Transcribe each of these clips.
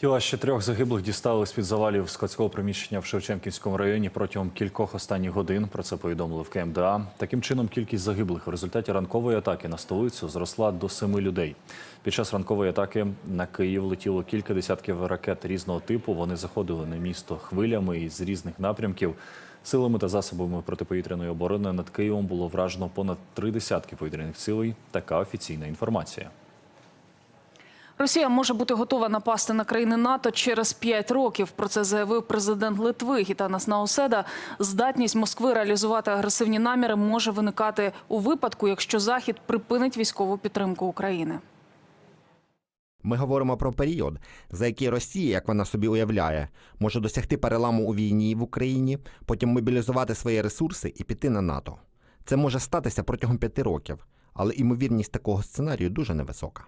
Тіла ще трьох загиблих дістали з-під завалів складського приміщення в Шевченківському районі протягом кількох останніх годин. Про це повідомили в КМДА. Таким чином, кількість загиблих в результаті ранкової атаки на столицю зросла до семи людей. Під час ранкової атаки на Київ летіло кілька десятків ракет різного типу. Вони заходили на місто хвилями із різних напрямків. Силами та засобами протиповітряної оборони над Києвом було вражено понад три десятки повітряних цілей. Така офіційна інформація. Росія може бути готова напасти на країни НАТО через 5 років. Про це заявив президент Литви Гітанас Науседа. Здатність Москви реалізувати агресивні наміри може виникати у випадку, якщо Захід припинить військову підтримку України. Ми говоримо про період, за який Росія, як вона собі уявляє, може досягти переламу у війні в Україні, потім мобілізувати свої ресурси і піти на НАТО. Це може статися протягом п'яти років, але імовірність такого сценарію дуже невисока.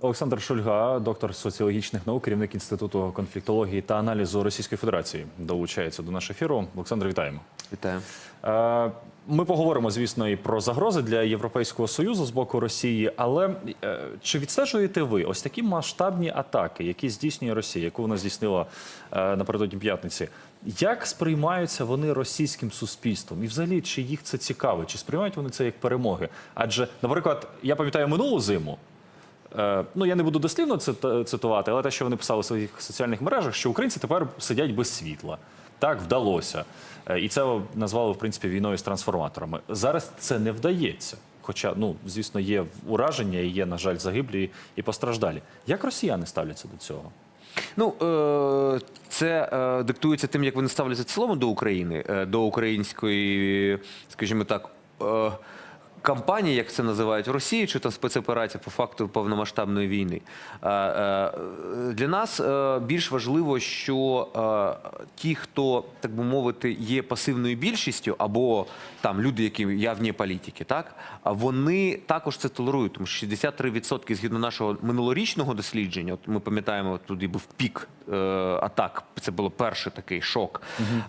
Олександр Шульга, доктор соціологічних наук, керівник інституту конфліктології та аналізу Російської Федерації, долучається до нашого ефіру. Олександр, вітаємо. Вітаю. Е, Ми поговоримо, звісно, і про загрози для Європейського союзу з боку Росії. Але е, чи відстежуєте ви ось такі масштабні атаки, які здійснює Росія, яку вона здійснила е, напередодні п'ятниці? Як сприймаються вони російським суспільством? І взагалі, чи їх це цікаво? Чи сприймають вони це як перемоги? Адже, наприклад, я пам'ятаю минулу зиму. Е, Ну, я не буду дослівно цит- цитувати, але те, що вони писали в своїх соціальних мережах, що українці тепер сидять без світла. Так вдалося. Е, І це назвали, в принципі, війною з трансформаторами. Зараз це не вдається. Хоча, ну, звісно, є ураження і є, на жаль, загиблі і постраждалі. Як росіяни ставляться до цього? Ну е, це диктується тим, як вони ставляться цілому до України, до української, скажімо так. Кампанії, як це називають в Росії, чи там спецоперація по факту повномасштабної війни. Е, Для нас е, більш важливо, що е, ті, хто так би мовити, є пасивною більшістю, або там люди, які явні політики, так а вони також це толерують, тому що 63% згідно нашого минулорічного дослідження, от ми пам'ятаємо, туди був пік е, атак. Це було перший такий шок.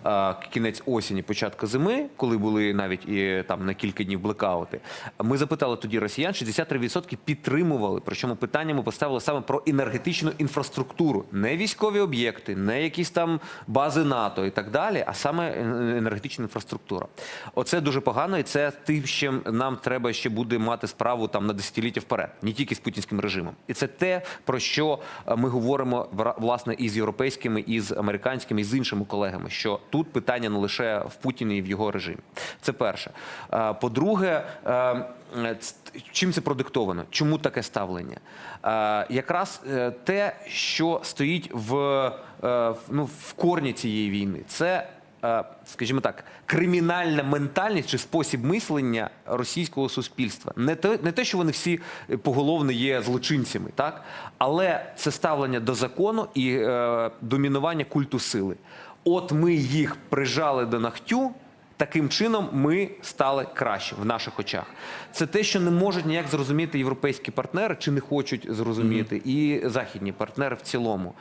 е, кінець осені, початку зими, коли були навіть і там на кілька днів блекаути. Ми запитали тоді росіян, 63% підтримували. Причому питання ми поставили саме про енергетичну інфраструктуру, не військові об'єкти, не якісь там бази НАТО і так далі, а саме енергетична інфраструктура. Оце дуже погано, і це тим, чим нам треба ще буде мати справу там на десятиліття вперед, не тільки з путінським режимом. І це те, про що е, ми говоримо власне і з європейськими, і з американськими, і з іншими колегами. Що тут питання не лише в Путіні і в його режимі. Це перше. Е, По-друге, е, чим це продиктовано? Чому таке ставлення? Якраз те, що стоїть в, ну, в корні цієї війни, це скажімо так, кримінальна ментальність чи спосіб мислення російського суспільства. Не те, не те, що вони всі е, поголовно є злочинцями, так? але це ставлення до закону і е, домінування культу сили. От ми їх прижали до нахтю. Таким чином ми стали краще в наших очах. Це те, що не можуть ніяк зрозуміти європейські партнери, чи не хочуть зрозуміти, і західні партнери в цілому.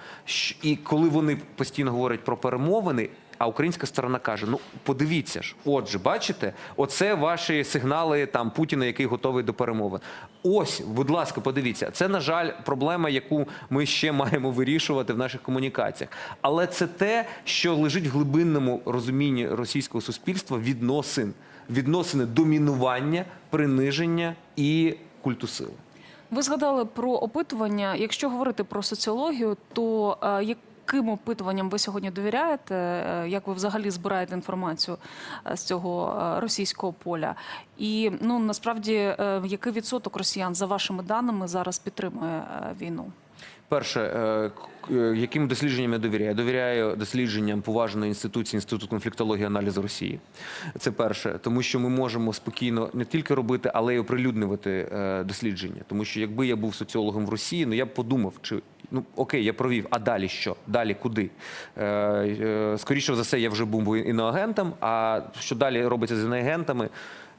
І коли вони постійно говорять про перемовини. А українська сторона каже: ну подивіться ж, отже, бачите, оце ваші сигнали там Путіна, який готовий до перемовин. Ось, будь ласка, подивіться. Це, на жаль, проблема, яку ми ще маємо вирішувати в наших комунікаціях. Але це те, що лежить в глибинному розумінні російського суспільства відносин, відносини домінування, приниження і культу сили. Ви згадали про опитування. Якщо говорити про соціологію, то е, яким опитуванням ви сьогодні довіряєте? Е, Як ви взагалі збираєте інформацію е, з цього е, російського поля? І ну насправді, який відсоток росіян за вашими даними зараз підтримує війну? Перше, е, е, яким дослідженням я довіряю? Я довіряю дослідженням поважної інституції Інституту конфліктології і аналізу Росії. Це перше, тому що ми можемо спокійно не тільки робити, але й оприлюднювати е, дослідження. Тому що якби я був соціологом в Росії, ну я б подумав, чи ну окей, я провів, а далі що? Далі куди? Скоріше за все, я вже був іноагентом. А що далі робиться з іноагентами?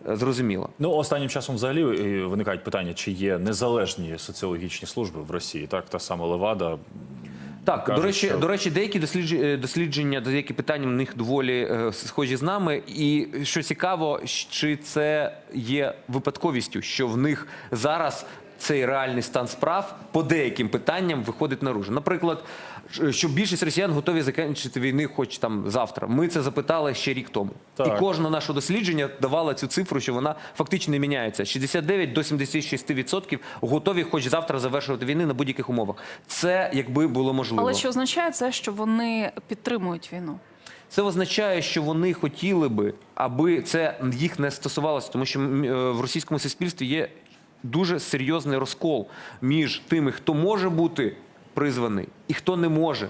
Е, Зрозуміло. Ну, останнім часом взагалі е, виникають питання, чи є незалежні соціологічні служби в Росії. Так, та сама Левада. Так, Кажуть, до речі, що- до речі, деякі дослідження, е, дослідження, деякі питання в них доволі схожі з нами. І що цікаво, чи це є випадковістю, що в них зараз цей реальний стан справ по деяким питанням виходить наружу. Наприклад, що- більшість росіян готові закінчити війни, хоч там завтра. Ми це запитали ще рік тому. Так. І кожне наше дослідження давало цю цифру, що вона фактично не міняється. 69 до 76% готові, хоч завтра завершувати війни на будь-яких умовах. Це якби було можливо. Але що означає це, що вони підтримують війну? Це означає, що вони хотіли би, аби це їх не стосувалося, тому що е, в російському суспільстві є дуже серйозний розкол між тими, хто може бути призваний і хто не може.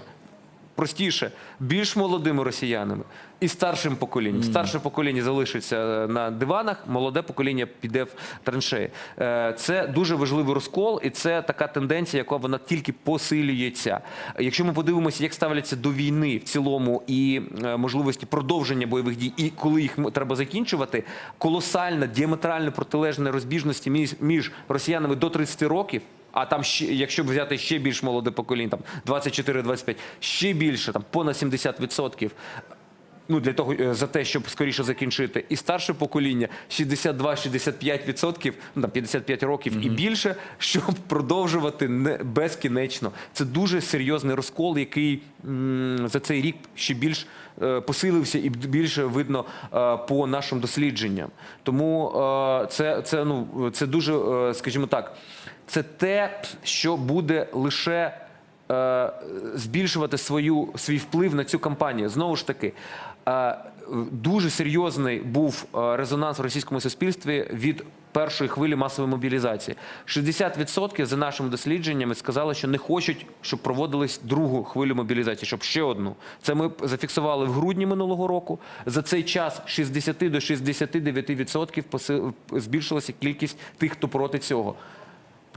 Простіше, більш молодими росіянами і старшим поколінням. Старше покоління залишиться е, на диванах, молоде покоління піде в траншеї. Е, Це дуже важливий розкол, і це така тенденція, яка вона тільки посилюється. Якщо ми подивимося, як ставляться до війни в цілому і е, можливості продовження бойових дій, і коли їх треба закінчувати, колосальна діаметрально протилежна розбіжності між, між росіянами до 30 років. А там ще, якщо б взяти ще більш молоде покоління, там 24-25, ще більше, там понад 70%. Ну, для того е, за те, щоб скоріше закінчити, і старше покоління 62-65%, ну там 55 років і більше, щоб продовжувати не безкінечно. Це дуже серйозний розкол, який м, за цей рік ще більш е, посилився і більше видно е, по нашим дослідженням. Тому е, це, це ну це дуже, е, скажімо так, це те, що буде лише е, збільшувати свою, свій вплив на цю кампанію. Знову ж таки, е, дуже серйозний був е, резонанс в російському суспільстві від першої хвилі масової мобілізації. 60% за нашими дослідженнями сказали, що не хочуть, щоб проводились другу хвилю мобілізації, щоб ще одну. Це ми зафіксували в грудні минулого року. За цей час 60 до 69% поси- збільшилася кількість тих, хто проти цього.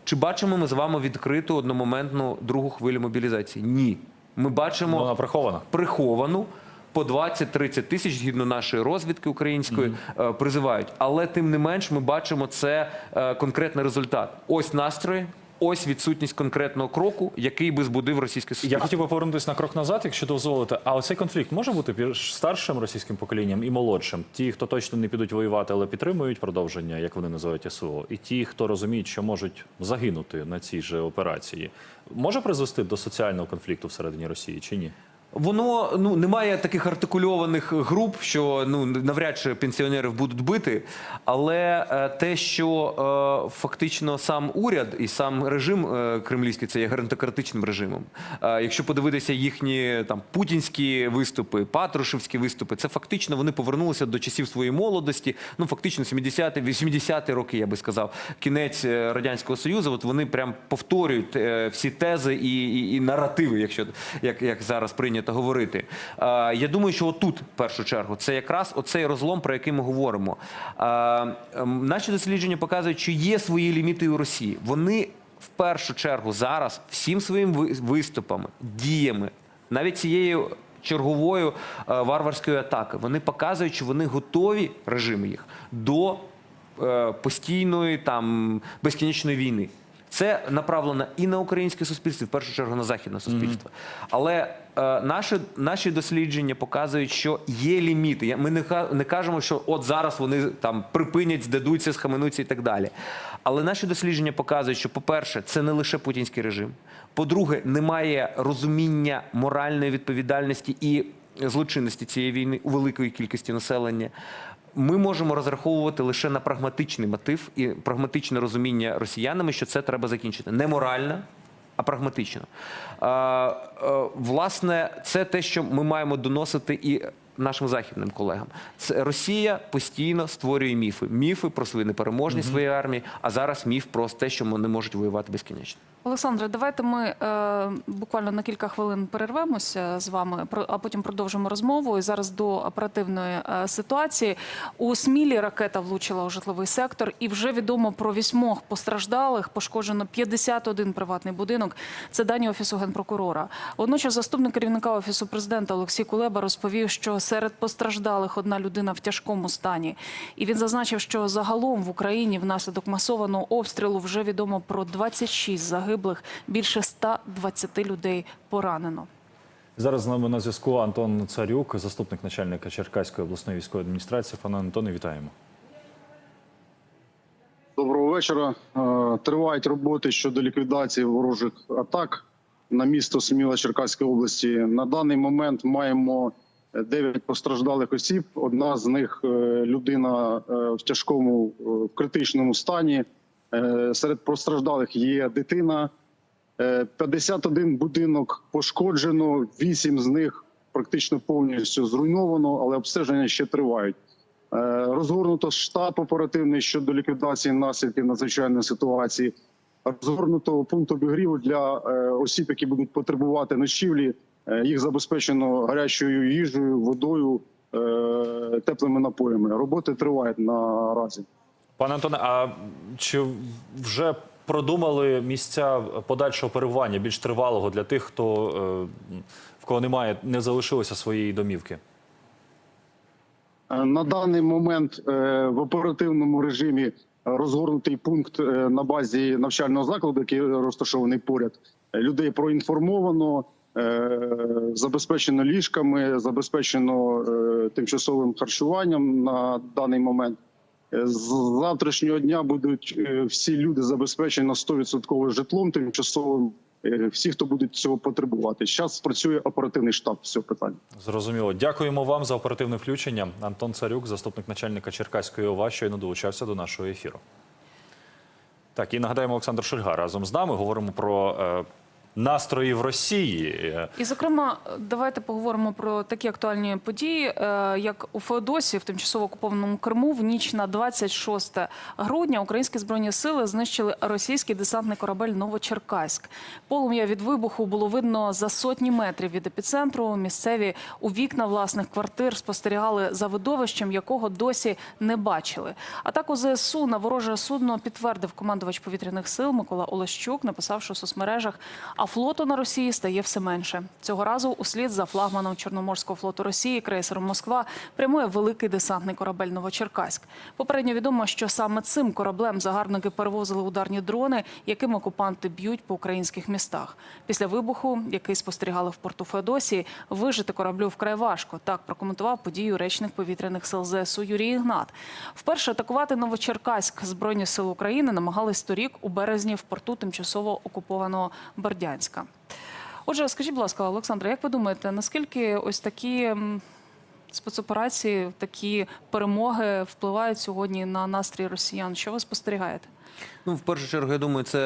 Чи бачимо ми з вами відкриту одномоментну другу хвилю мобілізації? Ні. Ми бачимо Вона прихована. приховану. По 20-30 тисяч, згідно нашої розвідки української, е, призивають. Але тим не менш, ми бачимо це е, конкретний результат. Ось настрої, ось відсутність конкретного кроку, який би збудив російське Я хотів би повернутися на крок назад, якщо дозволите. А оцей конфлікт може бути між старшим російським поколінням і молодшим? Ті, хто точно не підуть воювати, але підтримують продовження, як вони називають СВО, і ті, хто розуміють, що можуть загинути на цій же операції, може призвести до соціального конфлікту всередині Росії чи ні? Воно ну немає таких артикульованих груп, що ну навряд чи пенсіонерів будуть бити. Але е, те, що е, фактично сам уряд і сам режим е, кремлівський це є геронтократичним режимом. Е, якщо подивитися їхні там путінські виступи, патрушевські виступи, це фактично вони повернулися до часів своєї молодості. Ну фактично 70-ті, 80-ті роки, я би сказав, кінець е, радянського союзу. От вони прям повторюють е, всі тези і, і, і наративи, якщо як, як зараз прийнято говорити. Е, я думаю, що отут, в першу чергу, це якраз оцей розлом, про який ми говоримо. Ем, наші дослідження показують, що є свої ліміти у Росії. Вони в першу чергу зараз всім своїм ви- виступами, діями, навіть цією черговою е, варварською атаки, вони показують, що вони готові режими їх до е, постійної там безкінечної війни. Це направлено і на українське суспільство, і в першу чергу на західне суспільство. Але е, наші, наші дослідження показують, що є ліміти. Ми не, не кажемо, що от зараз вони там припинять, здадуться, схаменуться і так далі. Але наші дослідження показують, що, по-перше, це не лише путінський режим. По-друге, немає розуміння моральної відповідальності і злочинності цієї війни у великої кількості населення. Ми можемо розраховувати лише на прагматичний мотив і прагматичне розуміння росіянами, що це треба закінчити. Не морально, а прагматично. А, власне, це те, що ми маємо доносити і нашим західним колегам. Це Росія постійно створює міфи. Міфи про свою непереможність своєї армії, а зараз міф про те, що вони можуть воювати безкінечно. Олександре, давайте ми е, буквально на кілька хвилин перервемося з вами, а потім продовжимо розмову. І зараз до оперативної е, ситуації. У Смілі ракета влучила у житловий сектор, і вже відомо про вісьмох постраждалих. Пошкоджено 51 приватний будинок. Це дані офісу генпрокурора. Водночас заступник керівника офісу президента Олексій Кулеба розповів, що серед постраждалих одна людина в тяжкому стані. І він зазначив, що загалом в Україні внаслідок масованого обстрілу вже відомо про 26 загиблих, більше 120 людей поранено. Зараз з нами на зв'язку Антон Царюк, заступник начальника Черкаської обласної військової адміністрації. Пане Антоне, вітаємо. Доброго вечора. Е, Тривають роботи щодо ліквідації ворожих атак на місто Сміла Черкаської області. На даний момент маємо 9 постраждалих осіб. Одна з них е, людина е, в тяжкому е, в критичному стані. Е, Серед постраждалих є дитина. Е, 51 будинок пошкоджено, 8 з них практично повністю зруйновано, але обстеження ще тривають. Е, Розгорнуто штаб оперативний щодо ліквідації наслідків надзвичайної ситуації. Розгорнуто пункт обігріву для е, осіб, які будуть потребувати ночівлі. Е, Їх забезпечено гарячою їжею, водою, е, теплими напоями. Роботи тривають наразі. Пане Антоне, а чи вже продумали місця подальшого перебування більш тривалого для тих, хто е, в кого немає, не залишилося своєї домівки? Е, На даний момент е, в оперативному режимі розгорнутий пункт на базі навчального закладу, який розташований поряд. Людей проінформовано, забезпечено ліжками, забезпечено тимчасовим харчуванням на даний момент. З завтрашнього дня будуть е, всі люди забезпечені на 100% житлом тимчасовим. е, Всі, хто будуть цього потребувати. Зараз працює оперативний штаб з цього питання. Зрозуміло. Дякуємо вам за оперативне включення. Антон Царюк, заступник начальника Черкаської ОВА, щойно долучався до нашого ефіру. Так, і нагадаємо, Олександр Шульга разом з нами говоримо про е, настрої в Росії. І, зокрема, давайте поговоримо про такі актуальні події, е, як у Феодосії в тимчасово окупованому Криму в ніч на 26 грудня українські збройні сили знищили російський десантний корабель Новочеркаськ. Полум'я від вибуху було видно за сотні метрів від епіцентру. Місцеві у вікна власних квартир спостерігали за видовищем, якого досі не бачили. Атаку ЗСУ на вороже судно підтвердив командувач повітряних сил Микола Олещук, написавши у соцмережах. А флоту на Росії стає все менше. Цього разу услід за флагманом Чорноморського флоту Росії крейсером Москва прямує великий десантний корабель Новочеркаськ. Попередньо відомо, що саме цим кораблем загарбники перевозили ударні дрони, яким окупанти б'ють по українських містах. Після вибуху, який спостерігали в порту Феодосії, вижити кораблю вкрай важко. Так прокоментував подію речник повітряних сил ЗСУ Юрій Ігнат. Вперше атакувати Новочеркаськ збройні сили України намагались торік у березні в порту тимчасово окупованого Бердянська. Отже, скажіть, будь ласка, Олександре, як ви думаєте, наскільки ось такі спецоперації, такі перемоги впливають сьогодні на настрій росіян? Що ви спостерігаєте? Ну, в першу чергу, я думаю, це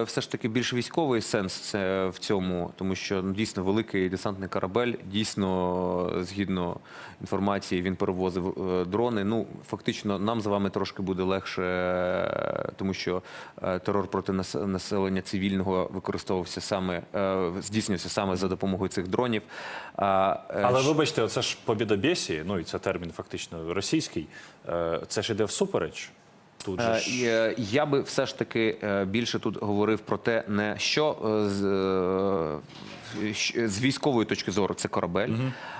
е, все ж таки більш військовий сенс це в цьому, тому що ну, дійсно великий десантний корабель, дійсно, згідно інформації, він перевозив е, дрони. Ну, фактично, нам з вами трошки буде легше, е, тому що е, терор проти нас- населення цивільного використовувався саме, е, здійснювався саме за допомогою цих дронів. Е, Але щ- вибачте, оце ж побідобєсі, ну і це термін фактично російський. Е, Це ж іде всупереч. Тут же Е, ж... е, Я би все ж таки е, більше тут говорив про те, не що з, з військової точки зору це корабель,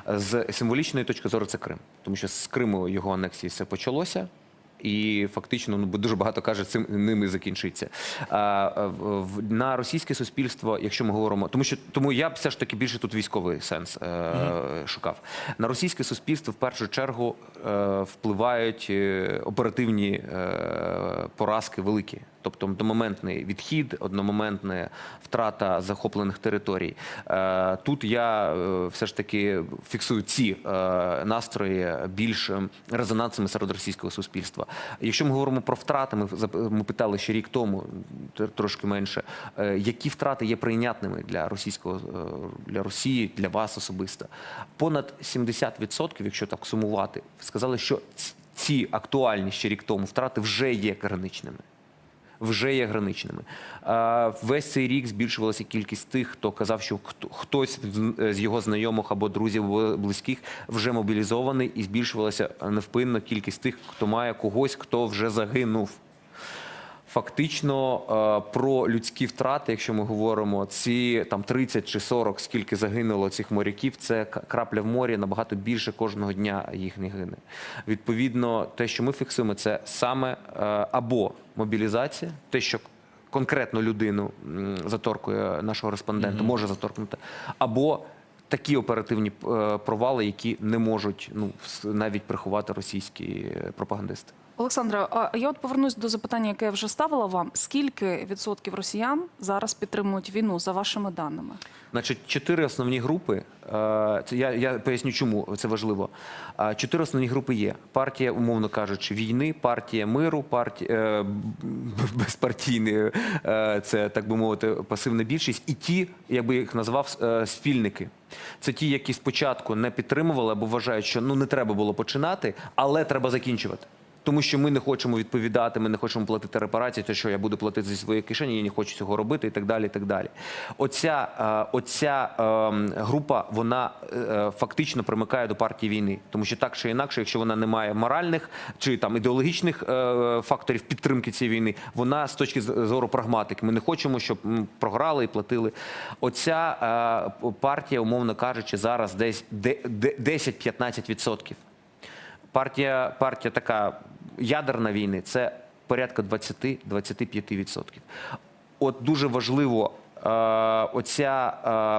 з символічної точки зору це Крим. Тому що з Криму його анексії все почалося. І фактично ну дуже багато каже, цим ними закінчиться. А, на російське суспільство, якщо ми говоримо, тому що тому я б все ж таки більше тут військовий сенс е, шукав. На російське суспільство в першу чергу е, впливають е, оперативні е, поразки великі. Тобто одномоментний відхід, одномоментна втрата захоплених територій. Е, Тут я е, все ж таки фіксую ці е, настрої більш резонансними серед російського суспільства. Якщо ми говоримо про втрати, ми ми питали ще рік тому, трошки менше, які втрати є прийнятними для російського для Росії, для вас особисто. Понад 70%, якщо так сумувати, сказали, що ці актуальні ще рік тому втрати вже є граничними вже є граничними. Весь цей рік збільшувалася кількість тих, хто казав, що хто- хтось з- з його знайомих або друзів близьких вже мобілізований, і збільшувалася невпинно кількість тих, хто має когось, хто вже загинув. Фактично е, про людські втрати, якщо ми говоримо, ці там 30 чи 40, скільки загинуло цих моряків, це крапля в морі набагато більше кожного дня їх не гине. Відповідно, те, що ми фіксуємо, це саме е, або мобілізація, те, що конкретно людину заторкує нашого респондента, може заторкнути, або такі оперативні е, провали, які не можуть ну навіть приховати російські пропагандисти. Олександра, я от повернусь до запитання, яке я вже ставила вам. Скільки відсотків росіян зараз підтримують війну за вашими даними? Значить, чотири основні групи. е, Це я, я поясню, чому це важливо. Е, Чотири основні групи є: партія, умовно кажучи, війни, партія миру, партія е, б- безпартійні, е, це так би мовити, пасивна більшість, і ті, як би їх назвав, спільники. Це ті, які спочатку не підтримували або вважають, що ну не треба було починати, але треба закінчувати. Тому що ми не хочемо відповідати, ми не хочемо платити репарації, те, що я буду платити зі своєї кишені, я не хочу цього робити, і так далі. І так далі. Оця, е, оця ем, група вона е, фактично примикає до партії війни, тому що так чи інакше, якщо вона не має моральних чи там ідеологічних е, факторів підтримки цієї війни, вона з точки зору прагматики. Ми не хочемо, щоб програли і платили. Оця е, партія, умовно кажучи, зараз десь де- де- 10-15%. Партія, партія така ядерна війни це порядка 20-25%. От дуже важливо, е, оця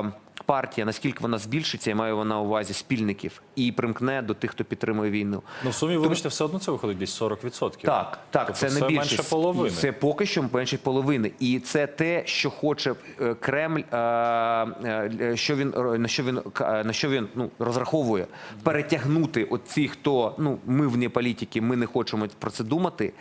е, партія, наскільки вона збільшиться, я маю на увазі спільників, і примкне до тих, хто підтримує війну. Ну, в сумі, вибачте, все одно це виходить десь 40%. Так, так, Тобто це не це менше половини. Це поки що менше половини. І це те, що хоче е, Кремль, е, е, що він на що він на що він ну розраховує перетягнути оці, хто ну ми вне політики, ми не хочемо про це думати.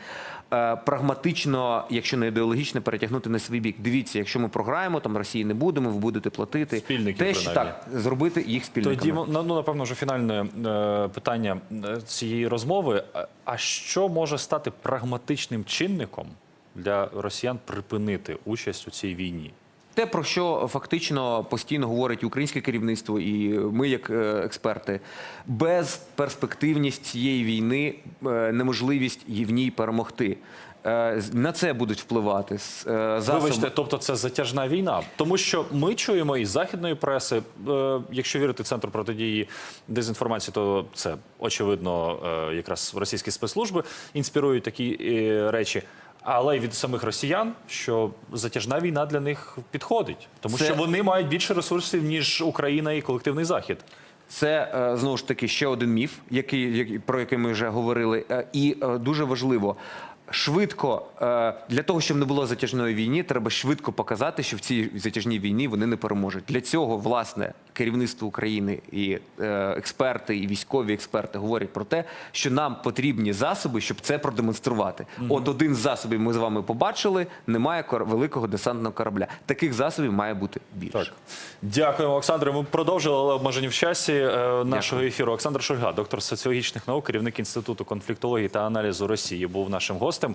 Е, Прагматично, якщо не ідеологічно, перетягнути на свій бік. Дивіться, якщо ми програємо, там Росії не будемо, ви будете платити. Спільники, те, що принаймні. так зробити їх спільниками. Тоді ну, ну, напевно, вже фінальне е, питання е, цієї розмови. А що може стати прагматичним чинником для росіян припинити участь у цій війні? Те, про що фактично постійно говорить українське керівництво, і ми, як е, експерти, безперспективність цієї війни, е, неможливість в ній перемогти. Е, На це будуть впливати засоби. Вибачте, тобто це затяжна війна, тому що ми чуємо із західної преси, якщо вірити центру протидії дезінформації, то це очевидно якраз російські спецслужби інспірують такі речі. Але й від самих росіян, що затяжна війна для них підходить, тому Це- що вони мають більше ресурсів ніж Україна і колективний захід. Це е, знову ж таки ще один міф, який, про який ми вже говорили. Е, І е, дуже важливо. Швидко для того, щоб не було затяжної війни, треба швидко показати, що в цій затяжній війні вони не переможуть. Для цього власне керівництво України і е, експерти, і військові експерти говорять про те, що нам потрібні засоби, щоб це продемонструвати. От один з засобів ми з вами побачили. Немає великого десантного корабля. Таких засобів має бути більше. Так, дякуємо, Олександре. Ми продовжили але обмежені в часі е, нашого ефіру. Олександр Шульга, доктор соціологічних наук, керівник інституту конфліктології та аналізу Росії, був нашим гостем.